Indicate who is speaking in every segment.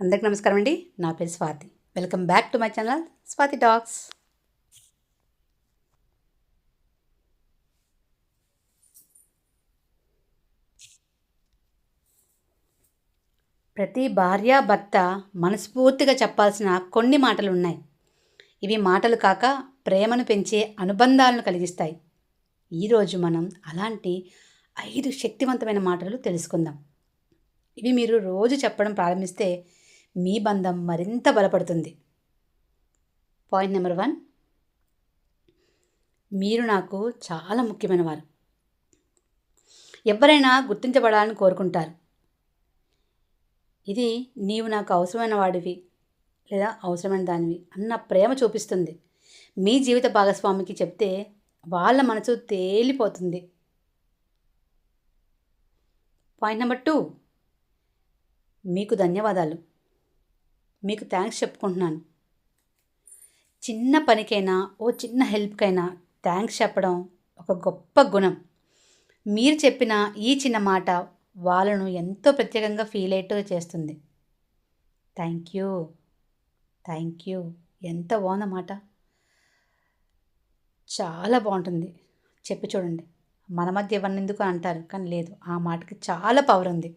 Speaker 1: అందరికి నమస్కారం అండి. నా పేరు Swathi. Welcome back to my channel Swathi talks ప్రతి భార్య భర్త మనస్ఫూర్తిగా చెప్పాల్సిన కొన్ని మాటలు ఉన్నాయి. ఇవి మాటలు కాక ప్రేమను పెంచే అనుబంధాలను కలిగిస్తాయి. ఈరోజు మనం అలాంటి ఐదు శక్తివంతమైన మాటలు తెలుసుకుందాం. ఇవి మీరు రోజు చెప్పడం ప్రారంభిస్తే మీ బంధం మరింత బలపడుతుంది. Point number one. మీరు నాకు చాలా ముఖ్యమైన వారు ఎవరైనా గుర్తించబడాలని కోరుకుంటారు. ఇది నీవు నాకు అవసరమైన వాడివి లేదా అవసరమైన దానివి అన్న ప్రేమ చూపిస్తుంది. మీ జీవిత భాగస్వామికి చెప్తే వాళ్ళ మనసు తేలిపోతుంది. Point number two. మీకు ధన్యవాదాలు. మీకు థ్యాంక్స్ చెప్పుకుంటున్నాను. చిన్న పనికైనా ఓ చిన్న హెల్ప్కైనా థ్యాంక్స్ చెప్పడం ఒక గొప్ప గుణం. మీరు చెప్పిన ఈ చిన్న మాట వాళ్ళను ఎంతో ప్రత్యేకంగా ఫీల్ అయ్యేట్టు చేస్తుంది. థ్యాంక్ యూ థ్యాంక్ యూ ఎంత బాగుందన్నమాట చాలా బాగుంటుంది. చెప్పి చూడండి. మన మధ్య ఇవన్నీ ఎందుకు అంటారు కానీ లేదు. ఆ మాటకి చాలా పవర్ ఉంది.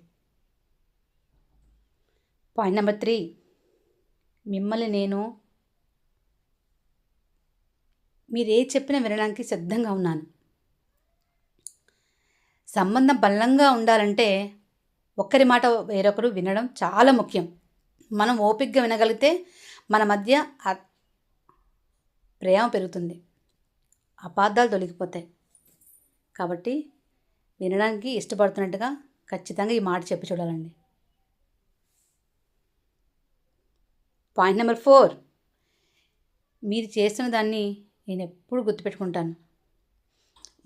Speaker 1: పాయింట్ నెంబర్ త్రీ మిమ్మల్ని నేను మీరు ఏ చెప్పినా వినడానికి సిద్ధంగా ఉన్నాను. సంబంధం బలంగా ఉండాలంటే ఒక్కరి మాట వేరొకరు వినడం చాలా ముఖ్యం. మనం ఓపికగా వినగలిగితే మన మధ్య ప్రేమ పెరుగుతుంది. అపార్థాలు తొలగిపోతాయి. కాబట్టి వినడానికి ఇష్టపడుతున్నట్టుగా ఖచ్చితంగా ఈ మాట చెప్పి చూడాలండి. Point number four. మీరు చేస్తున్న దాన్ని నేను ఎప్పుడు గుర్తుపెట్టుకుంటాను.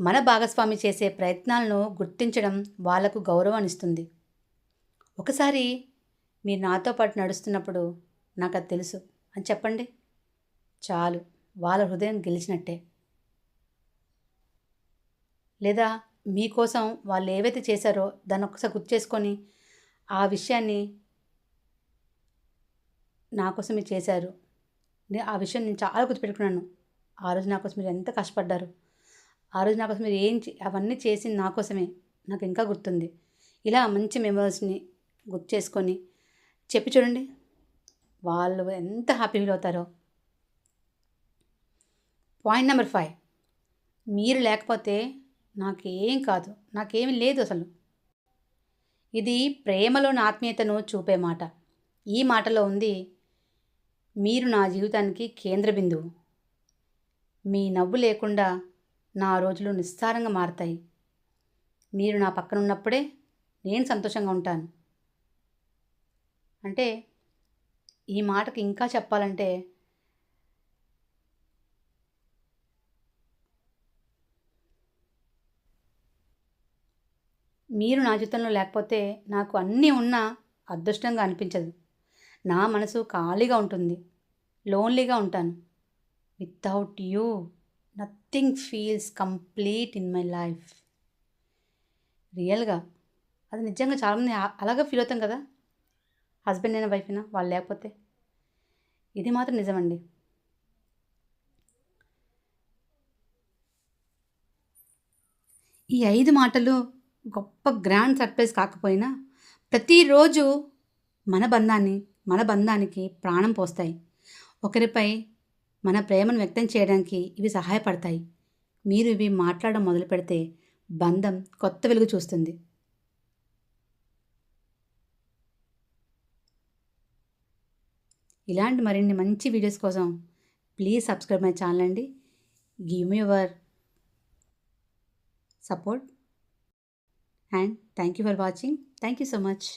Speaker 1: మన భాగస్వామి చేసే ప్రయత్నాలను గుర్తించడం వాళ్ళకు గౌరవాన్ని ఇస్తుంది. ఒకసారి మీరు నాతో పాటు నడుస్తున్నప్పుడు నాకు అది తెలుసు అని చెప్పండి. చాలు వాళ్ళ హృదయం గెలిచినట్టే. లేదా మీకోసం వాళ్ళు ఏవైతే చేశారో దాన్ని ఒకసారి గుర్తు చేసుకొని ఆ విషయాన్ని నా కోసం మీరు చేశారు. నేను ఆ విషయం నేను చాలా గుర్తుపెట్టుకున్నాను. ఆ రోజు నా కోసం మీరు ఎంత కష్టపడ్డారు. ఆ రోజు నా కోసం మీరు ఏం చే- అవన్నీ చేసింది నా కోసమే. నాకు ఇంకా గుర్తుంది. ఇలా మంచి మెమరీస్ని గుర్తు చేసుకొని చెప్పి చూడండి. వాళ్ళు ఎంత హ్యాపీ ఫీల్ అవుతారో. Point number five. మీరు లేకపోతే నాకేం కాదు. నాకేమీ లేదు అసలు. ఇది ప్రేమలోని ఆత్మీయతను చూపే మాట. ఈ మాటలో ఉంది మీరు నా జీవితానికి కేంద్ర బిందువు. మీ నవ్వు లేకుండా నా రోజులు నిస్సారంగా మారతాయి. మీరు నా పక్కన ఉన్నప్పుడే నేను సంతోషంగా ఉంటాను. అంటే ఈ మాటకి ఇంకా చెప్పాలంటే మీరు నా జీవితంలో లేకపోతే నాకు అన్నీ ఉన్నా అదృష్టంగా అనిపించదు. నా మనసు ఖాళీగా ఉంటుంది. లోన్లీగా ఉంటాను. Without you nothing feels complete in my life రియల్గా అది నిజంగా చాలామంది అలాగే ఫీల్ అవుతాం కదా? హస్బెండ్ అయినా వైఫ్ అయినా వాళ్ళు లేకపోతే. ఇది మాత్రం నిజమండి. ఈ ఐదు మాటలు గొప్ప గ్రాండ్ సర్ప్రైజ్ కాకపోయినా ప్రతిరోజు మన బంధాన్ని మన బంధానికి ప్రాణం పోస్తాయి. ఒకరిపై మన ప్రేమను వ్యక్తం చేయడానికి ఇవి సహాయపడతాయి. మీరు ఇవి మాట్లాడడం మొదలు పెడితే బంధం కొత్త వెలుగు చూస్తుంది. ఇలాంటి మరిన్ని మంచి వీడియోస్ కోసం ప్లీజ్ సబ్స్క్రైబ్ మై ఛానల్ అండి. Give me your support and thank you for watching thank you so much